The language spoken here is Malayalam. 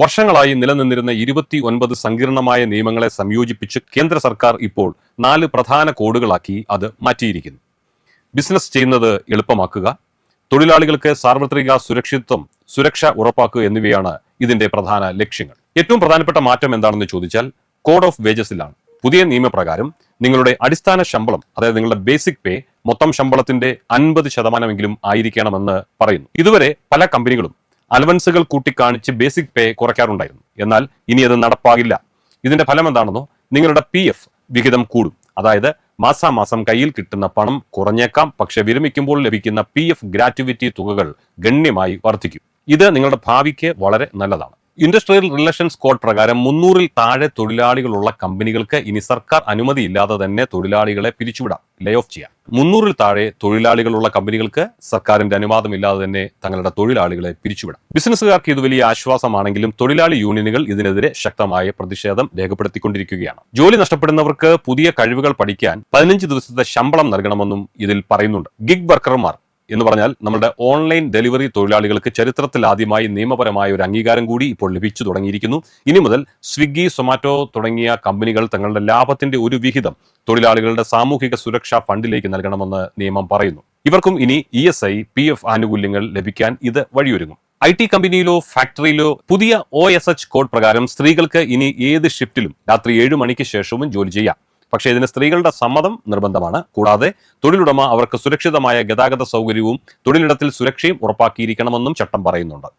വർഷങ്ങളായി നിലനിന്നിരുന്ന ഇരുപത്തി ഒൻപത് സങ്കീർണമായ നിയമങ്ങളെ സംയോജിപ്പിച്ച് കേന്ദ്ര സർക്കാർ ഇപ്പോൾ നാല് പ്രധാന കോഡുകളാക്കി അത് മാറ്റിയിരിക്കുന്നു. ബിസിനസ് ചെയ്യുന്നത് എളുപ്പമാക്കുക തൊഴിലാളികൾക്ക് സാർവത്രിക സുരക്ഷിതത്വം സുരക്ഷ ഉറപ്പാക്കുക എന്നിവയാണ് ഇതിന്റെ പ്രധാന ലക്ഷ്യങ്ങൾ. ഏറ്റവും പ്രധാനപ്പെട്ട മാറ്റം എന്താണെന്ന് ചോദിച്ചാൽ കോഡ് ഓഫ് വേജസിലാണ്. പുതിയ നിയമപ്രകാരം നിങ്ങളുടെ അടിസ്ഥാന ശമ്പളം അതായത് നിങ്ങളുടെ ബേസിക് പേ മൊത്തം ശമ്പളത്തിന്റെ അൻപത് ശതമാനമെങ്കിലും ആയിരിക്കണമെന്ന് പറയുന്നു. ഇതുവരെ പല കമ്പനികളും അലവൻസുകൾ കൂട്ടിക്കാണിച്ച് ബേസിക് പേ കുറയ്ക്കാറുണ്ടായിരുന്നു. എന്നാൽ ഇനി അത് നടപ്പാകില്ല. ഇതിന്റെ ഫലം എന്താണെന്നോ നിങ്ങളുടെ പി എഫ് വിഹിതം കൂടും. അതായത് മാസാമാസം കയ്യിൽ കിട്ടുന്ന പണം കുറഞ്ഞേക്കാം. പക്ഷെ വിരമിക്കുമ്പോൾ ലഭിക്കുന്ന പി എഫ് ഗ്രാറ്റുവിറ്റി തുകകൾ ഗണ്യമായി വർദ്ധിക്കും. ഇത് നിങ്ങളുടെ ഭാവിക്ക് വളരെ നല്ലതാണ്. ഇൻഡസ്ട്രിയൽ റിലേഷൻസ് കോഡ് പ്രകാരം മുന്നൂറിൽ താഴെ തൊഴിലാളികളുള്ള കമ്പനികൾക്ക് ഇനി സർക്കാർ അനുമതിയില്ലാതെ തന്നെ തൊഴിലാളികളെ പിരിച്ചുവിടാം. ലേ ഓഫ് ചെയ്യാം. മുന്നൂറിൽ താഴെ തൊഴിലാളികളുള്ള കമ്പനികൾക്ക് സർക്കാരിന്റെ അനുവാദമില്ലാതെ തന്നെ തങ്ങളുടെ തൊഴിലാളികളെ പിരിച്ചുവിടാം. ബിസിനസ്സുകാർക്ക് ഇത് വലിയ ആശ്വാസമാണെങ്കിലും തൊഴിലാളി യൂണിയനുകൾ ഇതിനെതിരെ ശക്തമായ പ്രതിഷേധം രേഖപ്പെടുത്തിക്കൊണ്ടിരിക്കുകയാണ്. ജോലി നഷ്ടപ്പെടുന്നവർക്ക് പുതിയ കഴിവുകൾ പഠിക്കാൻ പതിനഞ്ച് ദിവസത്തെ ശമ്പളം നൽകണമെന്നും ഇതിൽ പറയുന്നുണ്ട്. ഗിഗ് വർക്കർമാർ എന്ന് പറഞ്ഞാൽ നമ്മുടെ ഓൺലൈൻ ഡെലിവറി തൊഴിലാളികൾക്ക് ചരിത്രത്തിൽ ആദ്യമായി നിയമപരമായ ഒരു അംഗീകാരം കൂടി ഇപ്പോൾ ലഭിച്ചു തുടങ്ങിയിരിക്കുന്നു. ഇനി മുതൽ സ്വിഗ്ഗി സൊമാറ്റോ തുടങ്ങിയ കമ്പനികൾ തങ്ങളുടെ ലാഭത്തിന്റെ ഒരു വിഹിതം തൊഴിലാളികളുടെ സാമൂഹിക സുരക്ഷാ ഫണ്ടിലേക്ക് നൽകണമെന്ന് നിയമം പറയുന്നു. ഇവർക്കും ഇനി E S I P F ആനുകൂല്യങ്ങൾ ലഭിക്കാൻ ഇത് വഴിയൊരുങ്ങും. ഐ ടി കമ്പനിയിലോ ഫാക്ടറിയിലോ പുതിയ ഒ എസ് എച്ച് കോഡ് പ്രകാരം സ്ത്രീകൾക്ക് ഇനി ഏത് ഷിഫ്റ്റിലും രാത്രി ഏഴ് മണിക്ക് ശേഷവും ജോലി ചെയ്യാം. പക്ഷേ ഇതിന് സ്ത്രീകളുടെ സമ്മതം നിർബന്ധമാണ്. കൂടാതെ തൊഴിലുടമ അവർക്ക് സുരക്ഷിതമായ ഗതാഗത സൗകര്യവും തൊഴിലിടത്തിൽ സുരക്ഷയും ഉറപ്പാക്കിയിരിക്കണമെന്നും ചട്ടം പറയുന്നുണ്ട്.